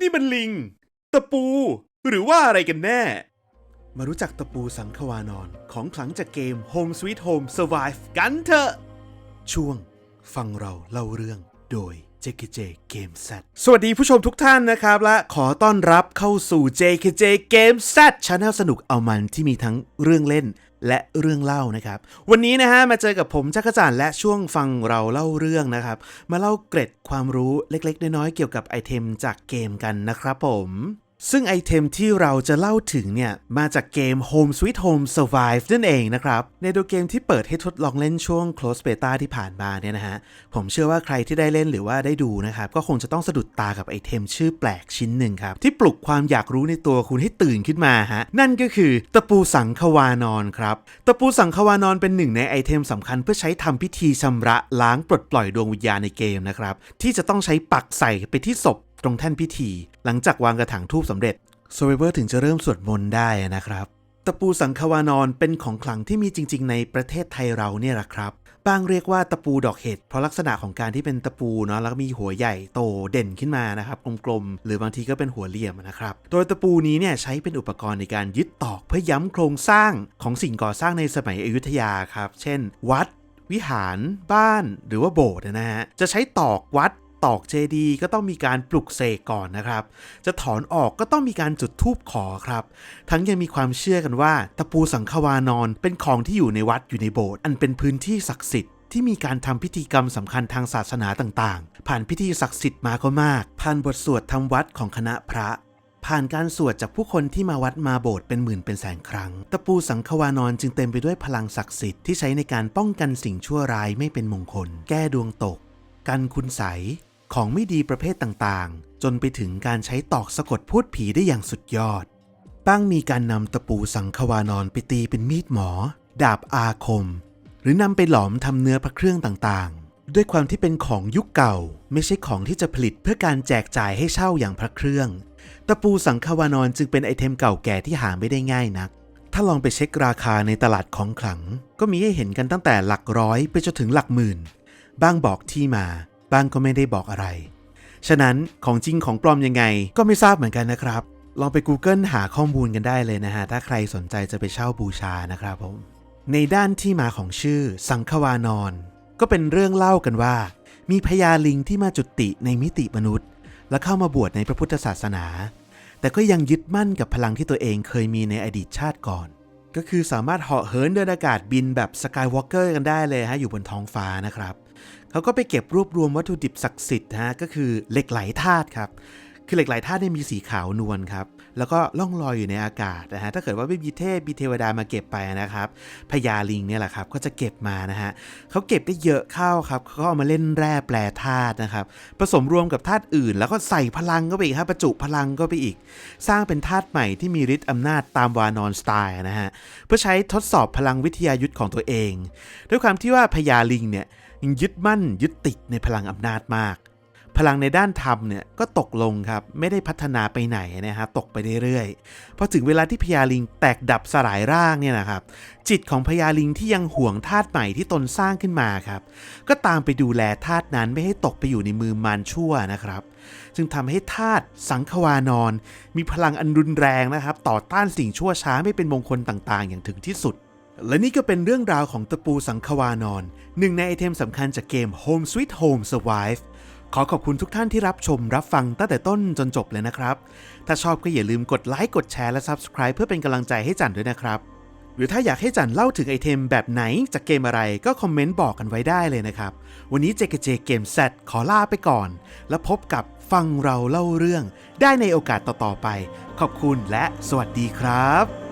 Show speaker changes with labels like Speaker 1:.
Speaker 1: นี่มันลิง ตะปู หรือว่าอะไรกันแน่ มารู้จักตะปูสังควานอนของขลังจากเกม Home Sweet Home Survive กันเถอะ ช่วงฟังเราเล่าเรื่องโดย JKJ Game Z สวัสดีผู้ชมทุกท่านนะครับ และขอต้อนรับเข้าสู่ JKJ Game Set Channel สนุกเอามันที่มีทั้งเรื่องเล่นและเรื่องเล่านะครับ วันนี้นะฮะมาเจอกับผมจักรจันและช่วงฟังเราเล่าเรื่องนะครับ มาเล่าเกร็ดความรู้เล็กๆ น้อยๆเกี่ยวกับไอเทมจากเกมกันนะครับผม ซึ่งไอเทมที่เราจะเล่าถึงเนี่ย มาจากเกม Home Sweet Home Survive นั่นเองนะครับ ในตัวเกมที่เปิดให้ทดลองเล่นช่วง Close Beta ที่ผ่านมาเนี่ยนะฮะ ผมเชื่อว่าใครที่ได้เล่นหรือว่าได้ดูนะครับ ก็คงจะต้องสะดุดตากับไอเทมชื่อแปลกชิ้นหนึ่งครับ ที่ปลุกความอยากรู้ในตัวคุณให้ตื่นขึ้นมาฮะ นั่นก็คือตะปูสังควานอนครับ ตะปูสังควานอนเป็นหนึ่งในไอเทมสำคัญเพื่อใช้ทำพิธีชำระล้างปลดปล่อยดวงวิญญาณในเกมนะครับที่จะต้องใช้ปักใส่ไปที่ศพ รงแท่นพิธี หลังจากวางกระถางทูบสำเร็จ s u r v i v o r ถึงจะเริ่มสวดมนต์ได้นะครับตะปูสังควานอนเป็นของขลังที่มีจริง ๆ ในประเทศไทยเราเนี่ยแหละครับ บางเรียกว่าตะปูดอกเห็ดเพราะลักษณะของการที่เป็นตะปูเนาะแล้วก็มีหัวใหญ่โตเด่นขึ้นมานะครับกลมๆหรือบางทีก็เป็นหัวเหลี่ยมนะครับ โดยตะปูนี้เนี่ยใช้เป็นอุปกรณ์ในการยึดตอกเพื่อย้ำโครงสร้างของสิ่งก่อสร้างในสมัยอยุธยาครับ เช่น วัด วิหาร บ้าน หรือว่าโบสถ์นะฮะจะใช้ตอกวัด ตอกเจดีย์ก็ต้องมีการปลุกเสกก่อนนะครับ จะถอนออกก็ต้องมีการจุดธูปขอครับ ทั้งยังมีความเชื่อกันว่า ตะปูสังควานอนเป็นของที่อยู่ในวัดอยู่ในโบสถ์อันเป็นพื้นที่ศักดิ์สิทธิ์ที่มีการทำพิธีกรรมสำคัญทางศาสนาต่างๆ ผ่านพิธีศักดิ์สิทธิ์มาก็มาก ผ่านบทสวดทำวัดของคณะพระ ผ่านการสวดจากผู้คนที่มาวัดมาโบสถ์เป็นหมื่นเป็นแสนครั้ง ตะปูสังควานอนจึงเต็มไปด้วยพลังศักดิ์สิทธิ์ที่ใช้ในการป้องกันสิ่งชั่วร้ายไม่เป็นมงคล แก้ดวงตก กันคุณใสของไม่ดีประเภทต่างๆ จนไปถึงการใช้ตอกสะกดพูดผีได้อย่างสุดยอด บ้างมีการนำตะปูสังควานอนไปตีเป็นมีดหมอ ดาบอาคม หรือนำไปหลอมทำเนื้อพระเครื่องต่างๆ ด้วยความที่เป็นของยุคเก่า ไม่ใช่ของที่จะผลิตเพื่อการแจกจ่ายให้เช่าอย่างพระเครื่อง ตะปูสังควานอนจึงเป็นไอเทมเก่าแก่ที่หาไม่ได้ง่ายนัก ถ้าลองไปเช็คราคาในตลาดของขลัง ก็มีให้เห็นกันตั้งแต่หลักร้อยไปจนถึงหลักหมื่น บ้างบอกที่มา บ้างก็ไม่ได้บอกอะไร ฉะนั้นของจริงของปลอมยังไงก็ไม่ทราบเหมือนกันนะครับ ลองไป Google หาข้อมูลกันได้เลยนะฮะ ถ้าใครสนใจจะไปเช่าบูชานะครับผม ในด้านที่มาของชื่อ สังควานอน ก็เป็นเรื่องเล่ากันว่า มีพญาลิงที่มาจุติในมิติมนุษย์ และเข้ามาบวชในพระพุทธศาสนา แต่ก็ยังยึดมั่นกับพลังที่ตัวเองเคยมีในอดีตชาติก่อนก็คือสามารถเหาะเหินเดินอากาศบินแบบสกายวอล์กเกอร์กันได้เลยฮะอยู่บนท้องฟ้านะครับ เขาก็ไปเก็บรวบรวมวัตถุดิบศักดิ์สิทธิ์ฮะก็คือเหล็กไหลธาตุครับ คือเหล็กไหลธาตุเนี่ยมีสีขาวนวลครับ แล้วก็ล่องลอยอยู่ในอากาศนะฮะถ้าเกิดว่าไม่มีเทพมีเทวดามาเก็บไปนะครับพญาลิงเนี่ยแหละครับก็จะเก็บมานะฮะเขาเก็บได้เยอะเข้าครับเขาก็เอามาเล่นแร่แปรธาตุนะครับผสมรวมกับธาตุอื่น แล้วก็ใส่พลังก็ไปอีกฮะประจุพลังก็ไปอีก สร้างเป็นธาตุใหม่ที่มีฤทธิ์อำนาจตามวานอนสไตล์นะฮะเพื่อใช้ทดสอบพลังวิทยายุทธของตัวเอง ด้วยความที่ว่าพญาลิงเนี่ยยึดมั่นยึดติดในพลังอำนาจมาก พลังในด้านธรรมเนี่ยก็ตกลงครับ ไม่ได้พัฒนาไปไหนนะฮะตกไปเรื่อยๆพอถึงเวลาที่พญาลิงแตกดับสลายร่างเนี่ยนะครับ จิตของพญาลิงที่ยังห่วงธาตุใหม่ที่ตนสร้างขึ้นมาครับ ก็ตามไปดูแลธาตุนั้นไม่ให้ตกไปอยู่ในมือมารชั่วนะครับ จึงทำให้ธาตุสังควานอน มีพลังอันรุนแรงนะครับ ต่อต้านสิ่งชั่วช้าไม่เป็นมงคลต่างๆ อย่างถึงที่สุดและนี่ก็เป็นเรื่องราวของตะปูสังควานอน หนึ่งในไอเทมสำคัญจากเกม Home Sweet Home Survive ขอขอบคุณทุกท่านที่รับชมรับฟังตั้งแต่ต้นจนจบเลยนะครับ ถ้าชอบก็อย่าลืมกดไลค์กดแชร์และ Subscribe เพื่อเป็นกำลังใจให้จันด้วยนะครับ หรือถ้าอยากให้จันเล่าถึงไอเทมแบบไหนจากเกมอะไรก็คอมเมนต์บอกกันไว้ได้เลยนะครับ วันนี้เจเกเจเกมเซตขอลาไปก่อน แล้วพบกับฟังเราเล่าเรื่อง ได้ในโอกาสต่อๆไป ขอบคุณและสวัสดีครับ